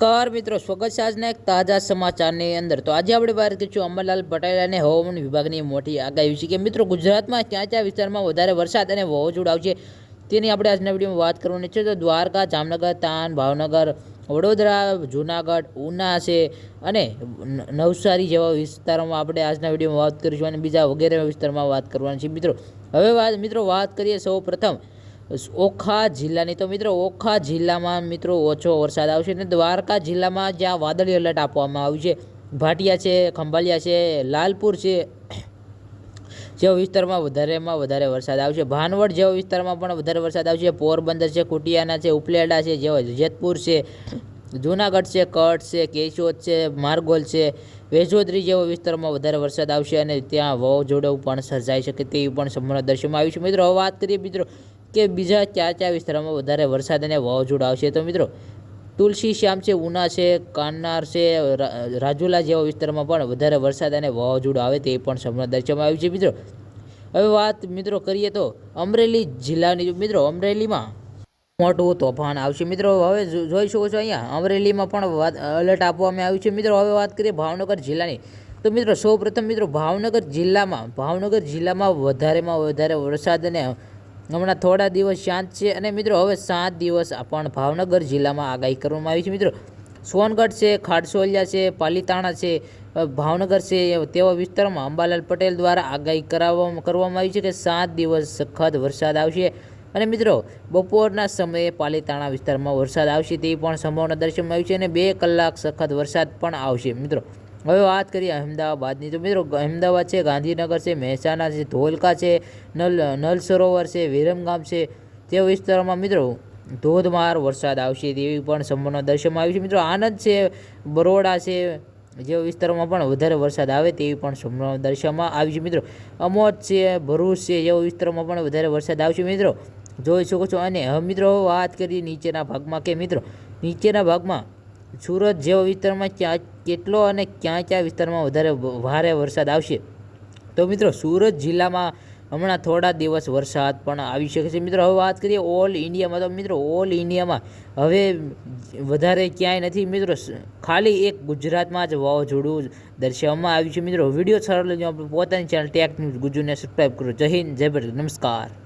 Car મિત્રો, સ્વાગત છે આજના એક તાજા સમાચારની અંદર. તો આજે આપણે વાત કરીશું અમરલાલ પટેલ અને હવામાન વિભાગની મોટી આગાહી છે કે મિત્રો, ગુજરાતમાં ક્યાં ક્યાં વિસ્તારમાં વધારે વરસાદ અને વાવાઝોડું આવશે તેની આપણે આજના વિડીયોમાં વાત કરવાની છે. તો દ્વારકા, જામનગર, તાન, ભાવનગર, વડોદરા, જૂનાગઢ, ઉના છે અને નવસારી જેવા વિસ્તારોમાં આપણે આજના વિડીયોમાં વાત કરીશું અને બીજા વગેરે વિસ્તારમાં વાત કરવાની છે. મિત્રો, હવે વાત, મિત્રો, વાત કરીએ સૌ પ્રથમ ઓખા જિલ્લાની તો મિત્રો ઓખા જિલ્લામાં મિત્રો ઓછો વરસાદ આવશે અને દ્વારકા જિલ્લામાં જ્યાં વાદળી એલર્ટ આપવામાં આવ્યું છે, ભાટિયા છે ખંભાલિયા છે, લાલપુર છે, જેવા વિસ્તારમાં વધારેમાં વધારે વરસાદ આવશે. ભાનવડ જેવા વિસ્તારમાં પણ વધારે વરસાદ આવશે. પોરબંદર છે, કુટિયાના છે, ઉપલેડા છે, જેવા જેતપુર છે, જૂનાગઢ છે, કચ્છ છે, કેશોદ છે, મારગોલ છે, વેજોદરી જેવા વિસ્તારમાં વધારે વરસાદ આવશે અને ત્યાં વાવાઝોડું પણ સર્જાઈ શકે તેવી પણ સંભાવના દર્શાવવામાં આવી છે. મિત્રો, હવે વાત કરીએ મિત્રો કે બીજા ચાર ચાર વિસ્તારોમાં વધારે વરસાદ અને વાવાઝોડું આવશે? તો મિત્રો, તુલસી શ્યામ છે, ઉના છે, કાન્નાર છે રાજુલા જેવા વિસ્તારમાં પણ વધારે વરસાદ અને વાવાઝોડું આવે તે પણ સંભાવના દર્શાવવામાં આવી છે મિત્રો. હવે વાત મિત્રો કરીએ તો અમરેલી જિલ્લાની. મિત્રો, અમરેલીમાં મોટું તોફાન આવશે. મિત્રો, હવે જોઈ શકો છો અહીંયા. અમરેલીમાં પણ વાત અલર્ટ આપવામાં આવ્યું છે. મિત્રો, હવે વાત કરીએ ભાવનગર જિલ્લાની. તો મિત્રો સૌ પ્રથમ મિત્રો, ભાવનગર જિલ્લામાં ભાવનગર જિલ્લામાં વધારેમાં વધારે વરસાદ અને હમણાં થોડા દિવસ શાંત છે અને મિત્રો હવે સાત દિવસ પણ ભાવનગર જિલ્લામાં આગાહી કરવામાં આવી છે. મિત્રો, સોનગઢ છે ખાડસોલિયા છે, પાલીતાણા છે ભાવનગર છે, તેવા વિસ્તારમાં અંબાલાલ પટેલ દ્વારા આગાહી કરાવવામાં, કરવામાં આવી છે કે સાત દિવસ સખત વરસાદ આવશે. અને મિત્રો, બપોરના સમયે પાલીતાણા વિસ્તારમાં વરસાદ આવશે તેવી પણ સંભાવના દર્શાવવામાં આવી છે અને બે કલાક સખત વરસાદ પણ આવશે. મિત્રો હવે વાત કરીએ અહેમદાબાદની. તો મિત્રો અહેમદાબાદ છે, ગાંધીનગર છે, મહેસાણા છે, ધોલકા છે, નલ નલ સરોવર છે, વિરમગામ છે. તે વિસ્તારોમાં મિત્રો, ધોધમાર વરસાદ આવશે તેવી પણ સંભાવના દર્શાવવામાં આવી છે. મિત્રો આનંદ છે, બરોડા છે, જેવા વિસ્તારોમાં પણ વધારે વરસાદ આવે તેવી પણ સંભાવના દર્શાવવામાં આવી છે. મિત્રો, અમોદ છે, ભરૂચ છે, જેવા વિસ્તારોમાં પણ વધારે વરસાદ આવશે. મિત્રો, જોઈ શકો છો. અને હવે મિત્રો, વાત કરીએ નીચેના ભાગમાં કે મિત્રો, નીચેના ભાગમાં સુરત જેવા વિસ્તારમાં ક્યાં કેટલો અને ક્યાં ક્યાં વિસ્તારમાં વધારે ભારે વરસાદ આવશે? તો મિત્રો, સુરત જિલ્લામાં હમણાં થોડા દિવસ વરસાદ પણ આવી શકે છે. મિત્રો, હવે વાત કરીએ ઓલ ઇન્ડિયામાં. તો મિત્રો, ઓલ ઇન્ડિયામાં હવે વધારે ક્યાંય નથી. મિત્રો ખાલી એક ગુજરાતમાં જ વાવાઝોડું દર્શાવવામાં આવ્યું છે. મિત્રો, વીડિયો સારો લાગ્યો આપણે પોતાની ચેનલ ટેક ન્યૂઝ ગુજુને સબસ્ક્રાઈબ કરો. જય હિન્દ, જય ભારત. નમસ્કાર.